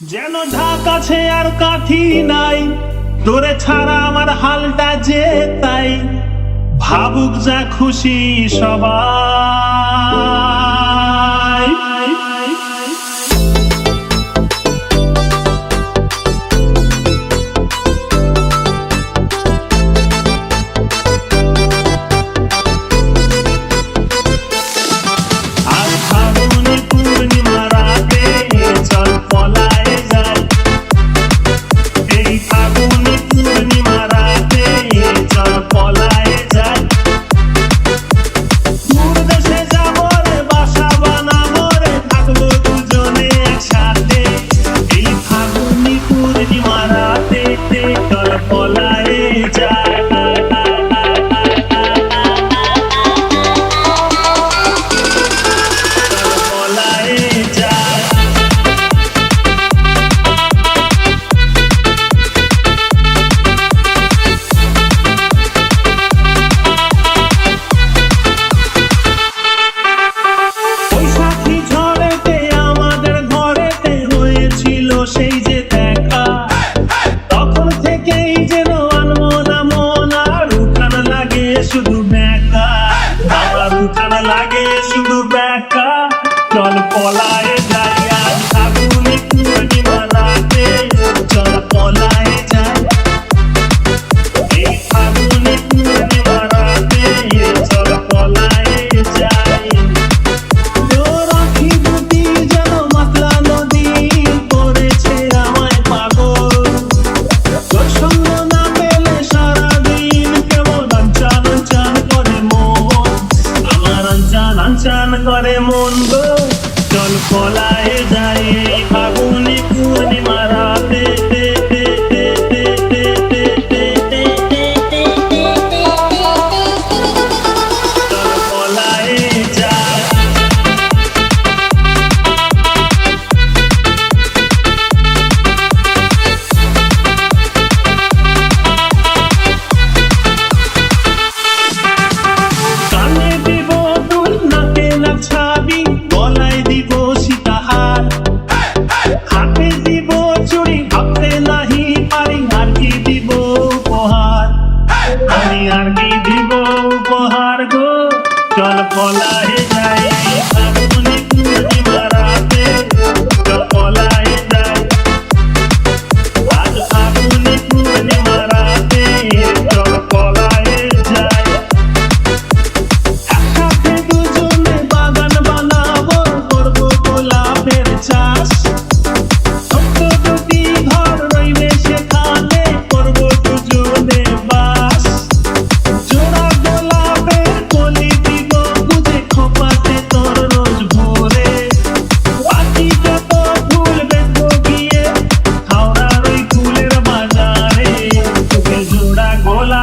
যেন ঢাক আছে আর কাঠি নাই তোরে ছাড়া আমার হালটা যে তাই। ভাবুক যা খুশি সবাই like আনচান আনচান করে মন গো। চল পলায় যাই এই পূর্ণিমারা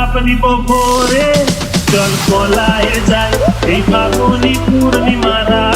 ঝাঁপ নিব চল কোলায় যায়। এই ফাগুনি পূর্ণিমারা